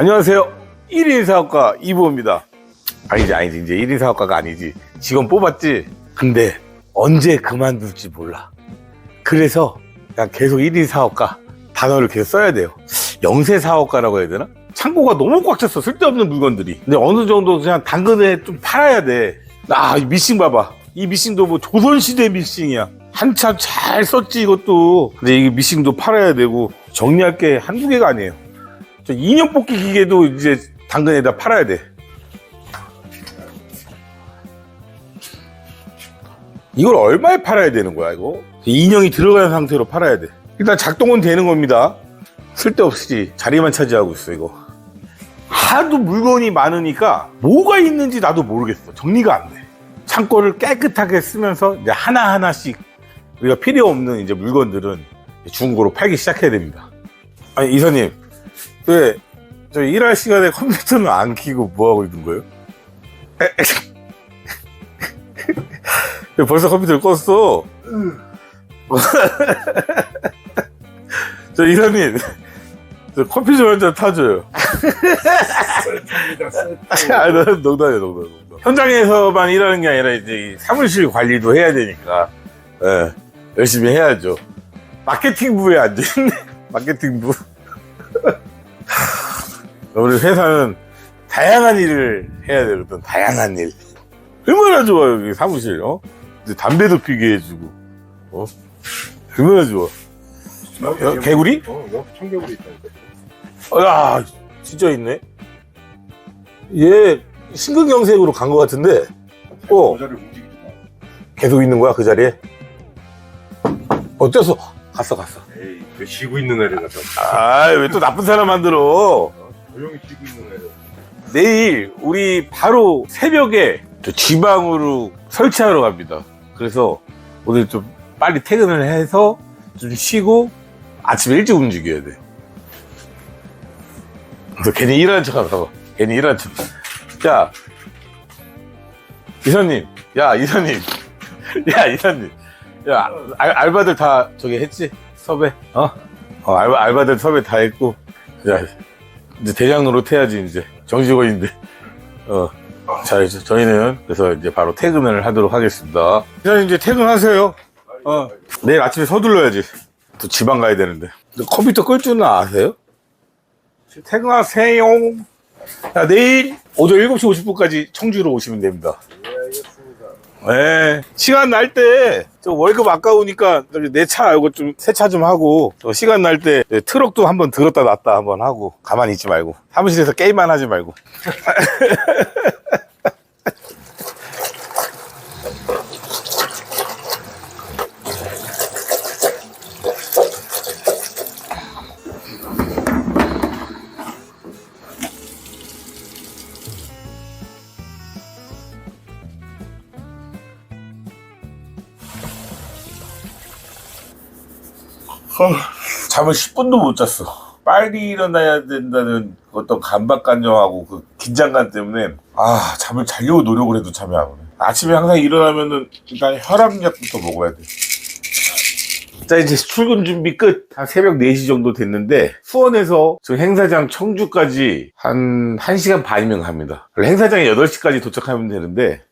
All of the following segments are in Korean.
안녕하세요. 1인 사업가 이부호입니다. 아니지, 아니지. 이제 1인 사업가가 아니지. 직원 뽑았지? 근데 언제 그만둘지 몰라. 그래서 그냥 계속 1인 사업가 단어를 계속 써야 돼요. 영세 사업가라고 해야 되나? 창고가 너무 꽉 찼어. 쓸데없는 물건들이. 근데 어느 정도 그냥 당근에 좀 팔아야 돼. 아, 이 미싱 봐봐. 이 미싱도 뭐 조선시대 미싱이야. 한참 잘 썼지, 이것도. 근데 이 미싱도 팔아야 되고, 정리할 게 한두 개가 아니에요. 저 인형 뽑기 기계도 이제 당근에다 팔아야 돼. 이걸 얼마에 팔아야 되는 거야, 이거? 인형이 들어간 상태로 팔아야 돼. 일단 작동은 되는 겁니다. 쓸데없이 자리만 차지하고 있어, 이거. 하도 물건이 많으니까 뭐가 있는지 나도 모르겠어. 정리가 안 돼. 창고를 깨끗하게 쓰면서 이제 하나하나씩 우리가 필요 없는 이제 물건들은 중고로 팔기 시작해야 됩니다. 아니, 이사님, 왜, 저 일할 시간에 컴퓨터는 안 켜고 뭐 하고 있는 거예요? 왜 벌써 컴퓨터를 껐어? 저 이사님, 저 커피 좀 한 잔 타줘요. 아, 너- 농담이야, 농담, 농담. 현장에서만 일하는 게 아니라 이제 이 사무실 관리도 해야 되니까, 예, 열심히 해야죠. 마케팅부에 앉아있네, 마케팅부. 우리 회사는 다양한 일을 해야 되거든, 다양한 일. 얼마나 좋아, 여기 사무실, 어? 이제 담배도 피게 해주고, 어? 얼마나 좋아. 여- 개구리? 어, 여기 청개구리 있다니까. 어, 야, 진짜 있네. 얘 심근경색으로 간 것 같은데, 어, 모자를 움직이지 마. 계속 있는 거야 그 자리에? 어째서 갔어 갔어. 에이, 그 쉬고 있는 애를 갖다. 아, 왜 또 나쁜 사람 만들어? 어? 조용히 쉬고 있는 애를. 내일 우리 바로 새벽에 저 지방으로 설치하러 갑니다. 그래서 오늘 좀 빨리 퇴근을 해서 좀 쉬고 아침에 일찍 움직여야 돼. 그래서 괜히 일하는 척 하다가 괜히 일하는 척. 야, 이사님, 야, 이사님, 야, 이사님, 야, 알, 알바들 다 저기 했지? 섭외, 어? 어, 알바, 알바들 섭외 다 했고, 야, 이제 대장 노릇 해야지, 이제. 정직원인데. 어. 자, 이제 저희는 그래서 이제 바로 퇴근을 하도록 하겠습니다. 이사님 이제 퇴근하세요. 어. 내일 아침에 서둘러야지. 또 지방 가야 되는데. 컴퓨터 끌 줄은 아세요? 퇴근하세요. 자, 내일 오전 7시 50분까지 청주로 오시면 됩니다. 예. 시간 날 때, 저 월급 아까우니까 내 차 이거 좀 세차 좀 하고, 또 시간 날 때 트럭도 한번 들었다 놨다 한번 하고, 가만히 있지 말고, 사무실에서 게임만 하지 말고. 잠을 10분도 못 잤어. 빨리 일어나야 된다는 어떤 강박감정하고 그 긴장감 때문에 아 잠을 자려고 노력을 해도 잠이 안 오네. 아침에 항상 일어나면은 일단 혈압약부터 먹어야 돼. 자 이제 출근 준비 끝. 한 새벽 4시 정도 됐는데 수원에서 저 행사장 청주까지 한 1시간 반이면 갑니다. 행사장에 8시까지 도착하면 되는데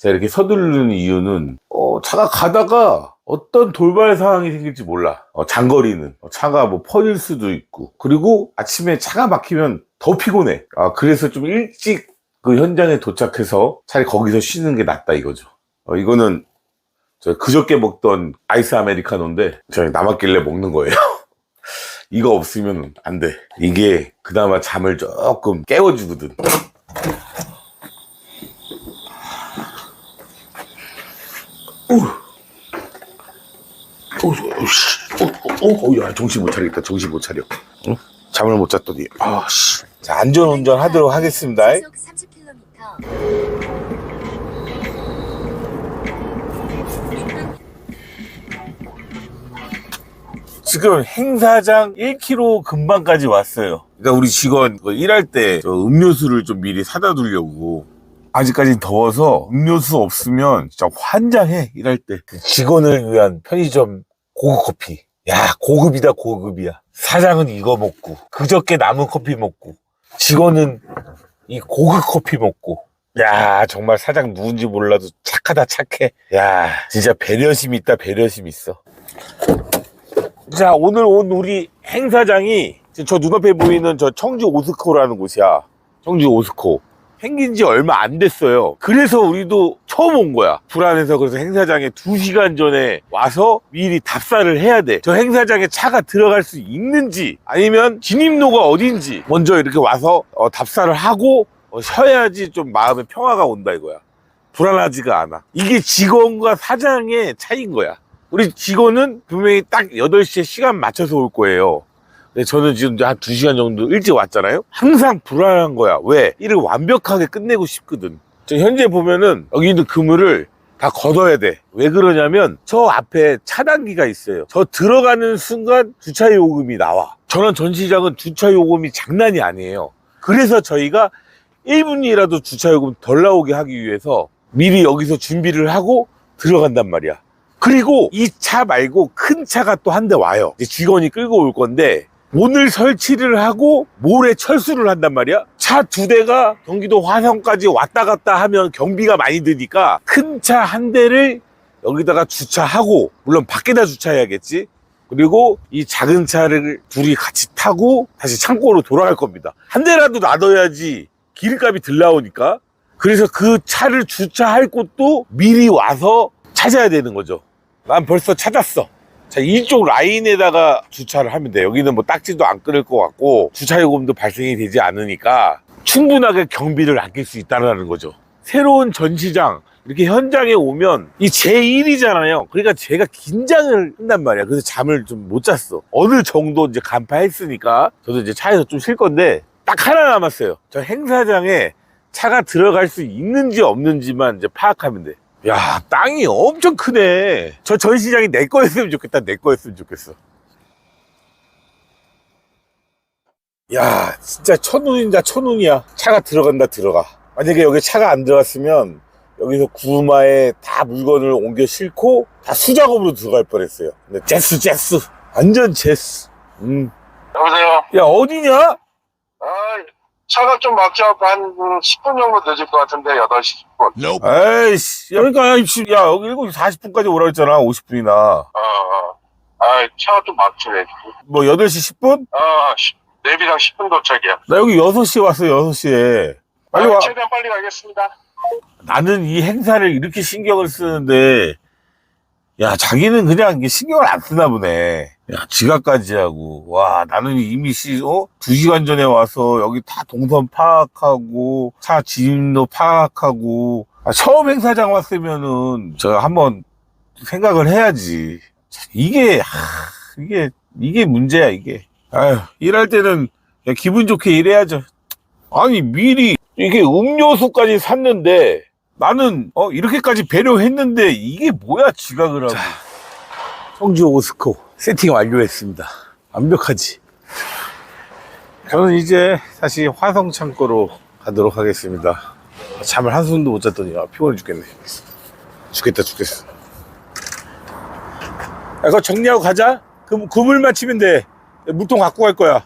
제가 이렇게 서두르는 이유는 어, 차가 가다가 어떤 돌발 상황이 생길지 몰라. 어, 장거리는 어, 차가 뭐 퍼질 수도 있고 그리고 아침에 차가 막히면 더 피곤해. 아 그래서 좀 일찍 그 현장에 도착해서 차라리 거기서 쉬는 게 낫다 이거죠. 어, 이거는 저 그저께 먹던 아이스 아메리카노인데 저희 남았길래 먹는 거예요. 이거 없으면 안 돼. 이게 그나마 잠을 조금 깨워주거든. 오, 오, 씨. 오, 오, 오, 야, 정신 못 차리겠다. 정신 못 차려. 응? 잠을 못 잤더니. 아, 씨. 자, 안전 운전 하도록 하겠습니다. 시속 30km. 지금 행사장 1km 근방까지 왔어요. 그러니까 우리 직원 그 일할 때저 음료수를 좀 미리 사다 두려고. 아직까지 더워서 음료수 없으면 진짜 환장해 일할 때. 그 직원을 위한 편의점 고급 커피. 야 고급이다 고급이야. 사장은 이거 먹고 그저께 남은 커피 먹고 직원은 이 고급 커피 먹고. 야, 정말 사장 누군지 몰라도 착하다, 착해. 야, 진짜 배려심 있다, 배려심 있어. 자, 오늘 온 우리 행사장이 저 눈앞에 보이는 저 청주 오스코라는 곳이야. 청주 오스코. 생긴 지 얼마 안 됐어요. 그래서 우리도 처음 온 거야. 불안해서 그래서 행사장에 두시간 전에 와서 미리 답사를 해야 돼. 저 행사장에 차가 들어갈 수 있는지 아니면 진입로가 어딘지 먼저 이렇게 와서 어, 답사를 하고 어, 쉬어야지 좀 마음의 평화가 온다 이거야. 불안하지가 않아. 이게 직원과 사장의 차이인 거야. 우리 직원은 분명히 딱 8시에 시간 맞춰서 올 거예요. 근데 저는 지금 한 2시간 정도 일찍 왔잖아요? 항상 불안한 거야. 왜? 일을 완벽하게 끝내고 싶거든. 저 현재 보면은 여기 있는 그물을 다 걷어야 돼. 왜 그러냐면 저 앞에 차단기가 있어요. 저 들어가는 순간 주차 요금이 나와. 저는 전시장은 주차 요금이 장난이 아니에요. 그래서 저희가 1분이라도 주차 요금 덜 나오게 하기 위해서 미리 여기서 준비를 하고 들어간단 말이야. 그리고 이 차 말고 큰 차가 또 한 대 와요. 이제 직원이 끌고 올 건데 오늘 설치를 하고 모레 철수를 한단 말이야. 차 두 대가 경기도 화성까지 왔다 갔다 하면 경비가 많이 드니까 큰 차 한 대를 여기다가 주차하고 물론 밖에다 주차해야겠지. 그리고 이 작은 차를 둘이 같이 타고 다시 창고로 돌아갈 겁니다. 한 대라도 놔둬야지 기름값이 들 나오니까. 그래서 그 차를 주차할 곳도 미리 와서 찾아야 되는 거죠. 난 벌써 찾았어. 자, 이쪽 라인에다가 주차를 하면 돼. 여기는 뭐 딱지도 안 끊을 것 같고, 주차 요금도 발생이 되지 않으니까, 충분하게 경비를 아낄 수 있다는 거죠. 새로운 전시장, 이렇게 현장에 오면, 이 제 일이잖아요. 그러니까 제가 긴장을 한단 말이야. 그래서 잠을 좀 못 잤어. 어느 정도 이제 간파했으니까, 저도 이제 차에서 좀 쉴 건데, 딱 하나 남았어요. 저 행사장에 차가 들어갈 수 있는지 없는지만 이제 파악하면 돼. 야, 땅이 엄청 크네. 저 전시장이 내 거였으면 좋겠다. 내 거였으면 좋겠어. 야, 진짜 천운이다, 천운이야. 차가 들어간다, 들어가. 만약에 여기 차가 안 들어갔으면 여기서 구마에 다 물건을 옮겨 싣고 다 수작업으로 들어갈 뻔했어요. 근데 제스, 제스. 완전 제스. 음. 여보세요? 야, 어디냐? 아, 차가 좀 막혀갖고 한 10분 정도 늦을 것 같은데, 8시 10분. 에이씨. 야, 그러니까, 야, 씨, 야, 여기 7시 40분까지 오라 했잖아. 50분이나. 어, 어. 아, 차가 좀 막히네. 뭐, 8시 10분? 아, 시- 내비랑 10분 도착이야. 나 여기 6시에 왔어, 6시에. 빨리 아, 와. 최대한 빨리 가겠습니다. 나는 이 행사를 이렇게 신경을 쓰는데, 야, 자기는 그냥 이게 신경을 안 쓰나 보네. 야, 지각까지 하고. 와, 나는 이미 시, 어? 두 시간 전에 와서 여기 다 동선 파악하고, 차 진입로 파악하고, 아, 처음 행사장 왔으면은, 제가 한번 생각을 해야지. 이게, 하, 이게, 이게 문제야, 이게. 아휴, 일할 때는 기분 좋게 일해야죠. 아니, 미리 이게 음료수까지 샀는데, 나는, 어, 이렇게까지 배려했는데, 이게 뭐야, 지각을 하고. 청주 오스코 세팅 완료했습니다. 완벽하지. 저는 이제 다시 화성 창고로 가도록 하겠습니다. 잠을 한숨도 못 잤더니, 아, 피곤해 죽겠네. 죽겠다, 죽겠어. 야, 그거 정리하고 가자. 그, 그물 맞추면 돼. 물통 갖고 갈 거야.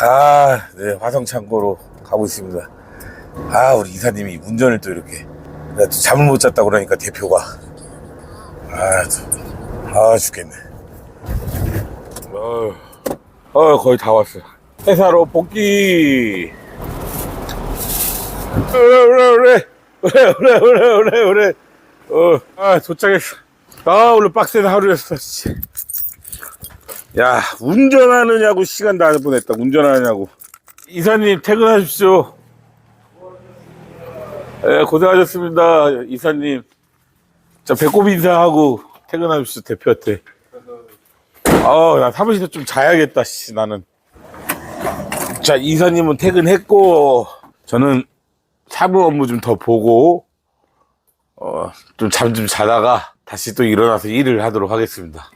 아, 네, 화성 창고로 가고 있습니다. 아, 우리 이사님이 운전을 또 이렇게. 잠을 못 잤다고 그러니까 대표가. 아, 참. 아, 죽겠네. 어, 어, 거의 다 왔어. 회사로 복귀. 그래, 그래, 그래. 그래, 그래, 그래, 그래, 그래. 어, 아, 도착했어. 아, 오늘 빡센 하루였어, 씨. 야, 운전하느냐고 시간 다 보냈다. 운전하느냐고. 이사님, 퇴근하십시오. 예, 고생하셨습니다. 이사님. 자, 배꼽 인사하고 퇴근하십시오. 대표한테. 아, 나 사무실에서 좀 자야겠다, 씨, 나는. 자, 이사님은 퇴근했고, 저는 사무 업무 좀 더 보고, 어, 좀 잠 좀 자다가 다시 또 일어나서 일을 하도록 하겠습니다.